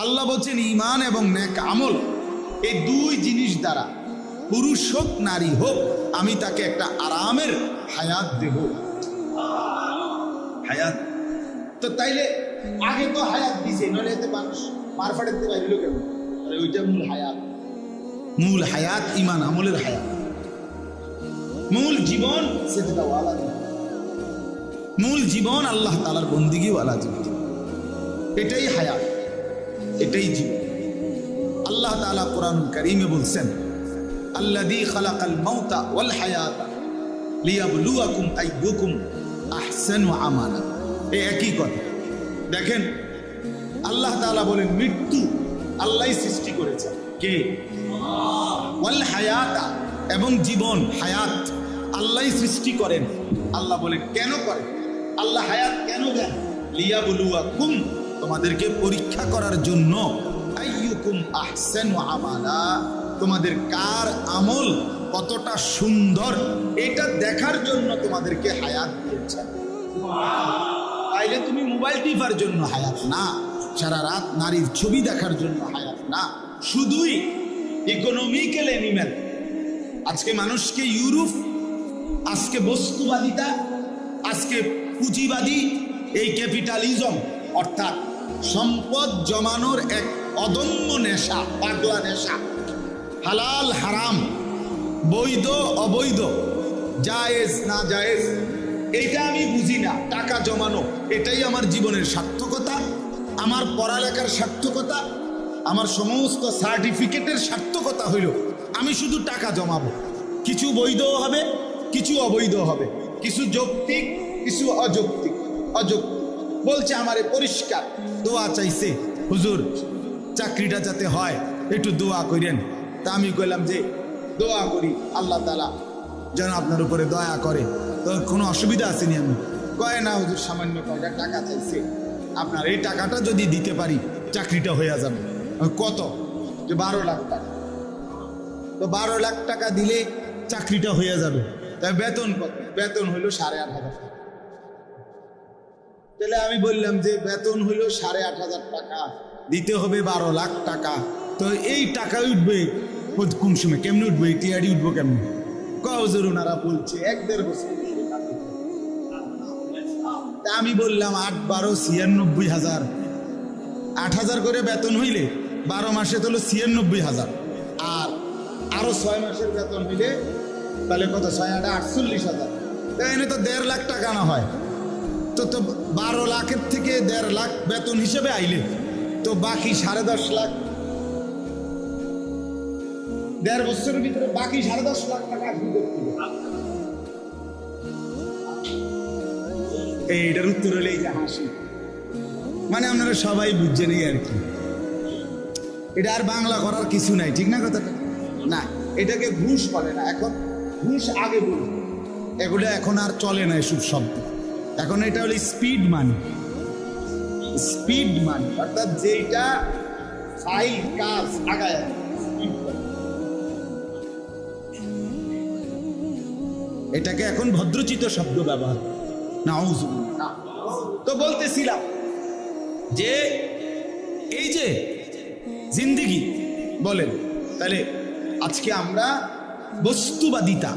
আল্লাহ বলছেন ইমান এবং নেক আমল এই দুই জিনিস দ্বারা, পুরুষ হোক, নারী হোক, আমি তাকে একটা আরামের হায়াত দেব। হায়াত? তো তাইলে আগে তো হায়াত দিছে নলে এতে মানুষ মারফাটেতে বাইরিল কেন? আরে ওইটা মূল হায়াত। মূল হায়াত ইমান আমলের হায়াত। মূল জীবন সেটা ওয়ালা। মূল জীবন আল্লাহ তালার বন্দিগি ওয়ালা জীবন এটাই হায়াত। এটাই জীবন আল্লাহ তাআলা কোরআন কারীমে বলছেন দেখেন, আল্লাহ বলেন, মৃত্যু সৃষ্টি করেছেন কে? হায়াতা এবং জীবন, হায়াত আল্লাহই সৃষ্টি করেন। আল্লাহ বলেন, কেন করেন? আল্লাহ হায়াত কেন দেন? লিয়াবলুয়াকুম তোমাদেরকে পরীক্ষা করার জন্য তোমাদের কার আমল কতটা সুন্দর এটা দেখার জন্য তোমাদেরকে হায়াত দিয়েছেন তাইলে তুমি মোবাইল টিপার জন্য হায়াত না, সারা রাত নারীর ছবি দেখার জন্য হায়াত না। শুধুই ইকোনমিক্যাল অ্যানিম্যাল আজকে মানুষকে ইউরোপ, আজকে বস্তুবাদিতা, আজকে পুঁজিবাদী, এই ক্যাপিটালিজম অর্থাৎ সম্পদ জমানোর এক অদম্য নেশা, পাগলা নেশা। হালাল, হারাম, বৈধ, অবৈধ, জায়েজ, না জায়েজ, এইটা আমি বুঝি না। টাকা জমানো, এটাই আমার জীবনের সার্থকতা, আমার পড়ালেখার সার্থকতা, আমার সমস্ত সার্টিফিকেটের সার্থকতা হইল, আমি শুধু টাকা জমাবো। কিছু বৈধ হবে, কিছু অবৈধ হবে। কিছু যৌক্তিক, কিছু অযৌক্তিক। অযৌক্তিক। বলছে, আমারে পরিষ্কার। দোয়া চাইছে, হুজুর, চাকরিটা যাতে হয়, একটু দোয়া করেন। তা আমি কইলাম যে, দোয়া করি, আল্লাহ তালা যেন আপনার উপরে দয়া করে। তো কোনো অসুবিধা আসেনি আমি। কয়, না হুজুর, সামান্য কয়টা টাকা চাইছে। আপনার এই টাকাটা যদি দিতে পারি, চাকরিটা হয়ে যাবে। কত? যে বারো লাখ টাকা। তো বারো লাখ টাকা দিলে চাকরিটা হয়ে যাবে। তাই বেতন কত? বেতন হইল সাড়ে আট হাজার টাকা। তাহলে আমি বললাম যে বেতন হইল সাড়ে আট হাজার টাকা, দিতে হবে বারো লাখ টাকা। তো এই টাকা উঠবে কোন- সময়? কেমনে উঠবে? টিআডি উঠবো কেমনে? কজর ওনারা বলছে, এক দেড় বছর। আমি বললাম আট বারো ছিয়ানব্বই হাজার। আট হাজার করে বেতন হইলে বারো মাসে তো হলো ছিয়ানব্বই হাজার। আর আরও ছয় মাসের বেতন হইলে তাহলে কত? ছয় আট আটচল্লিশ হাজার। তাই তো দেড় লাখ টাকা না হয়। তো বারো লাখের থেকে দেড় লাখ বেতন হিসেবে আইলে। তো বাকি সাড়ে দশ লাখ দেড় বছরের ভিতরে বাকি সাড়ে দশ লাখ টাকা এইটার উত্তর হলে যে হাসি। মানে আপনারা সবাই বুঝছেন এই আর কি। এটা আর বাংলা করার কিছু নাই, ঠিক না কথাটা? না, এটাকে ঘুষ বলে না, এখন ঘুষ আগে বলি এগুলো এখন আর চলে না এসব শব্দ। এখন এটা হলো স্পিড মানি স্পিড মানি অর্থাৎ যেটা ফাইল কাজ আগায় এটাকে এখন ভদ্রচিত শব্দ ব্যবহার নাউজুবিল্লাহ। তো বলতেছিলাম যে, এই যে জিন্দিগি বলেন, তাহলে আজকে আমরা বস্তুবাদিতা,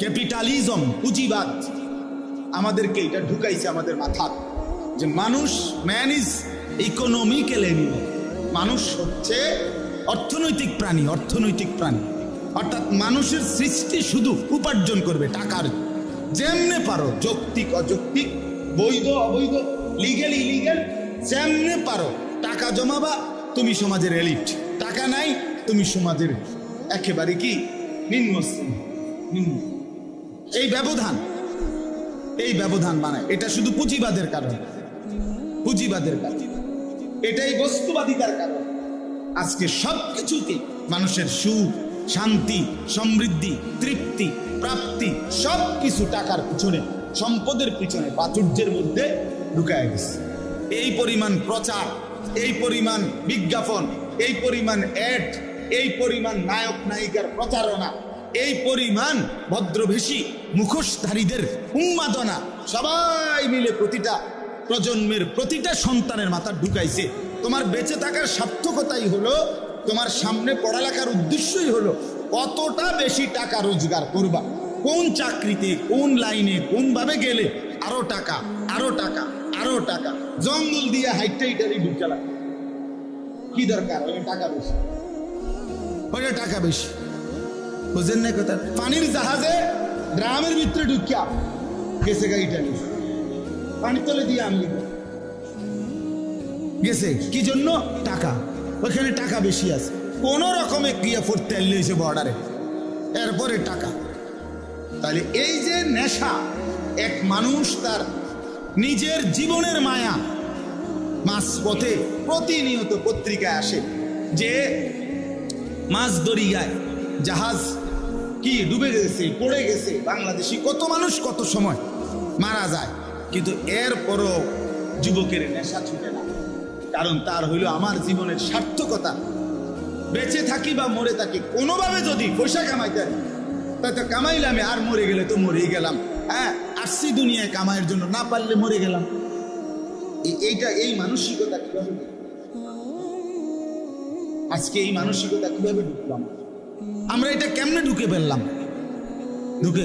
ক্যাপিটালিজম, পুঁজিবাদ আমাদেরকে এটা ঢুকাইছে আমাদের মাথা। যে মানুষ ম্যান ইজ ইকোনমিক্যাল এনিমেল মানুষ হচ্ছে অর্থনৈতিক প্রাণী অর্থনৈতিক প্রাণী। অর্থাৎ মানুষের সৃষ্টি শুধু উপার্জন করবে, টাকার। যেমনে পারো, যৌক্তিক, অযৌক্তিক, বৈধ, অবৈধ লিগেল ইলিগেল যেমনে পারো, টাকা জমাবা, তুমি সমাজের এলিট টাকা নাই, তুমি সমাজের একেবারে কি? নিম্ন নিম্ন। এই ব্যবধান এই ব্যবধান বানায়। এটা শুধু পুঁজিবাদের কারণে। পুঁজিবাদের কারণে। এটাই বস্তুবাদিতার কারণ। আজকে সব কিছুতে মানুষের সুখ, শান্তি, সমৃদ্ধি, তৃপ্তি, প্রাপ্তি সব কিছু টাকার পিছনে, সম্পদের পিছনে, প্রাচুর্যের মধ্যে ঢুকায় গেছে। এই পরিমাণ প্রচার, এই পরিমাণ বিজ্ঞাপন, এই পরিমাণ অ্যাড, এই পরিমাণ নায়ক নায়িকার প্রচারণা এই পরিমাণ ভদ্রবেশী মুখোশধারীদের উন্মাদনা সবাই মিলে প্রতিটা প্রজন্মের প্রতিটা সন্তানের মাথা ঢুকাইছে। তোমার বেঁচে থাকার সার্থকতাই হলো, তোমার সামনে পড়ালেখার উদ্দেশ্যই হলো কতটা বেশি টাকা রোজগার করবা। কোন চাকরিতে, কোন লাইনে কোন ভাবে গেলে আরও টাকা আরও টাকা আরও টাকা। জঙ্গল দিয়ে হাইটটা ইটারি ঢুকতে লাগে কি দরকার? টাকা বেশি। টাকা বেশি। বুঝেন না কথা, পানির জাহাজে ড্রামের ভিতরে ঢুকিয়া গেছে গা ইটালি পানির তলে দিয়ে আমি গেছে, কি জন্য? টাকা। ওখানে টাকা বেশি আছে। কোন রকমে গিয়ে ফুটতে এসে বর্ডারে এরপরে টাকা। তাহলে এই যে নেশা, এক মানুষ তার নিজের জীবনের মায়া মাছ পথে প্রতিনিয়ত পত্রিকায় আসে যে মাছ দরিয়ায় জাহাজ কি ডুবে গেছে পড়ে গেছে বাংলাদেশি কত মানুষ কত সময় মারা যায়। কিন্তু এরপরও যুবকের নেশা ছুটে না। কারণ তার হইল আমার জীবনের সার্থকতা। বেঁচে থাকি বা মরে থাকি কোনোভাবে যদি পয়সা কামাইতে পারি, তা তো কামাইলাম আর মরে গেলে তো মরেই গেলাম। হ্যাঁ আসছি দুনিয়ায় কামাইয়ের জন্য না পারলে মরে গেলাম। এই- এইটা এই মানসিকতা কীভাবে আজকে এই মানসিকতা কীভাবে ঢুকলাম আমরা এটা কেমনে ঢুকে ফেললাম? ঢুকে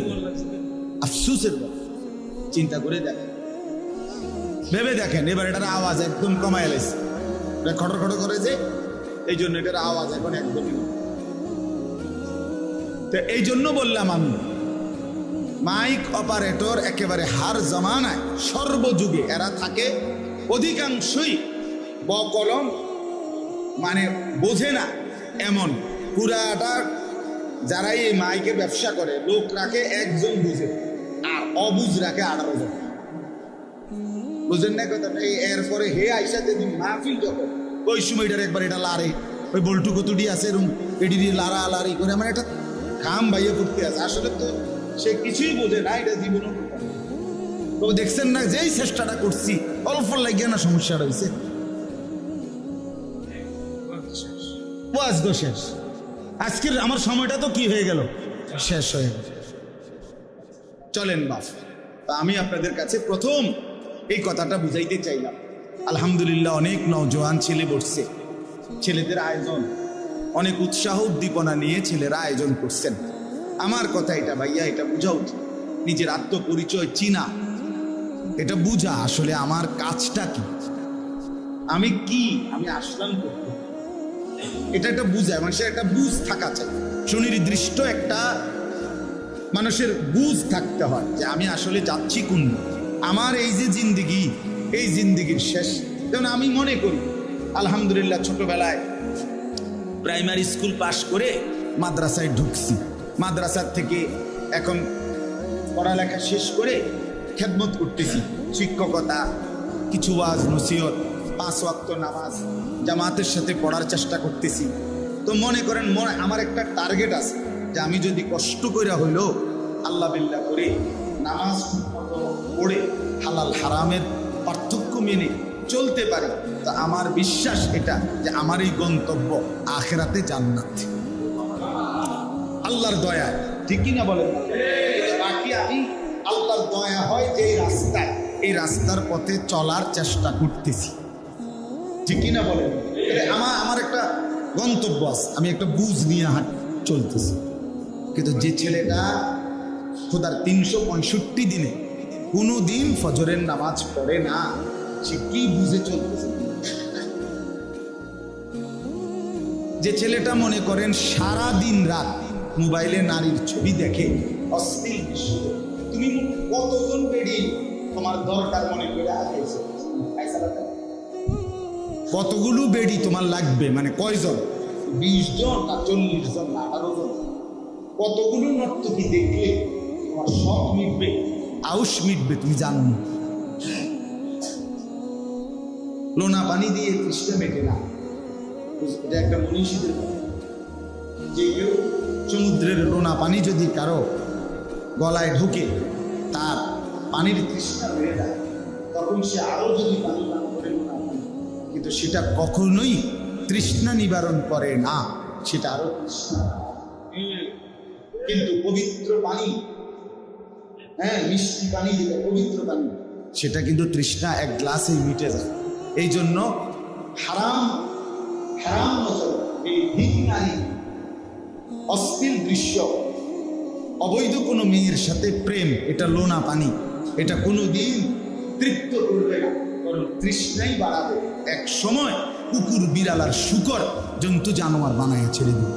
আফসুসের চিন্তা করে দেখেন। ভেবে দেখেন, এবার এটার আওয়াজ একদম কমায় এলেছে এটা খটর খটর করে যে, এই জন্য এটার আওয়াজ এখন একদমই তো এই জন্য বললাম আমি, মাইক অপারেটর একেবারে হার জমানায় সর্বযুগে এরা থাকে অধিকাংশই বকলম মানে বোঝে না, এমন পুরাটা যারাই এই মাইকের ব্যবসা করে, লোক রাখে একজন বুঝে, আর অবুঝ রাখে আঠারো জন। বুঝেন না কথা? এই এরপরে হে আইসা যেদিন মাহফিল যখন, ওই সময়টার একবার এটা লারে, ওই বল্টু কতুটি আছে এরকম এটি দিয়ে লারা লারি করে আমার একটা খাম বাইয়ে পড়তে আছে। আসলে তো সে কিছুই বোঝে না, এটা জীবনও তো দেখছেন না, যেই চেষ্টাটা করছি, অল্প লাগিয়ে না সমস্যাটা হয়েছে ওয়াজ গো শেষ। আজকের আমার সময়টা তো কি হয়ে গেল? শেষ হয়ে গেল। চলেন বাপ আমি আপনাদের কাছে প্রথম এই কথাটা বুঝাইতে চাইলাম। আলহামদুলিল্লাহ, অনেক নওজোয়ান ছেলে বসছে। ছেলেদের আয়োজন, অনেক উৎসাহ উদ্দীপনা নিয়ে ছেলেরা আয়োজন করছেন। আমার কথা এটা ভাইয়া, এটা বুঝা উচিত নিজের আত্মপরিচয় চিনা। এটা বুঝা আসলে আমার কাজটা কি? আমি কি? আমি আসলাম করতে এটা একটা বুঝায় মানুষের একটা বুঝ থাকা চাই। সুনির্দিষ্ট একটা মানুষের বুঝ থাকতে হয় যে আমি আসলে যাচ্ছি কোন আমার এই যে জিন্দিগি, এই জিন্দিগির শেষ। যেমন আমি মনে করি, আলহামদুলিল্লাহ ছোটবেলায় প্রাইমারি স্কুল পাশ করে মাদ্রাসায় ঢুকছি। মাদ্রাসার থেকে এখন পড়ালেখা শেষ করে খেদমত করতেছি। শিক্ষকতা, কিছু ওয়াজ, নসিহত পাঁচ ওয়াক্ত নামাজ, জামাতের সাথে পড়ার চেষ্টা করতেছি। তো মনে করেন, মনে, আমার একটা টার্গেট আছে যে আমি যদি কষ্ট করে হইলেও আল্লাহ বিল্লাহ করে, নামাজ পড়ে হালাল হারামের পার্থক্য মেনে চলতে পারে, তো আমার বিশ্বাস এটা যে আমার এই গন্তব্য আখেরাতে জান্নাত। আল্লাহর দয়া ঠিকই না বলেন? বাকি আমি আল্লাহর দয়া হয় যে রাস্তায়, এই রাস্তার পথে চলার চেষ্টা করতেছি। ঠিকই না বলেন? আমার আমার একটা গন্তব্য আছে। আমি একটা বুঝ নিয়ে হাঁট, চলতেছি। কিন্তু যে ছেলেটা খোদার তিনশো পঁয়ষট্টি দিনে কোনো দিন ফজরের নামাজ পড়ে না, সে কি বুঝে চলতেছে? যে ছেলেটা মনে করেন সারা দিন রাত মোবাইলে নারীর ছবি দেখে অশ্লীল তুমি কতজন বেড়ি তোমার দরকার মনে করে আগাইছো কতগুলো বেডি তোমার লাগবে? মানে কয়জন? বিশ জন না চল্লিশ জন না আঠারো জন। কতগুলো নর্তকী দেখলে তোমার শখ মিটবে? আউস মিটবে তুমি জানো। না লোনা পানি দিয়ে তৃষ্ণা মেটে না। এটা একটা মনীষীদের কথা। যে কেউ সমুদ্রের লোনা পানি যদি কারও গলায় ঢুকে তার পানির তৃষ্ণা বেড়ে যায় তখন সে আরও যদি পানি সেটা কখনোই তৃষ্ণা নিবারণ করে না, সেটা আরও কিন্তু পবিত্র পানি হ্যাঁ মিষ্টি পানি যেটা পবিত্র পানি সেটা কিন্তু তৃষ্ণা এক গ্লাসে মিটে যায়। এই জন্য হারাম হারাম এই অশ্লীল দৃশ্য, অবৈধ কোনো মেয়ের সাথে প্রেম, এটা লোনা পানি, এটা কোনো দিন তৃপ্ত করবে না তৃষ্ণাই বাড়াবে। এক সময় কুকুর বিড়াল আর শুকর জন্তু জানোয়ার বানায় ছেড়ে দিল।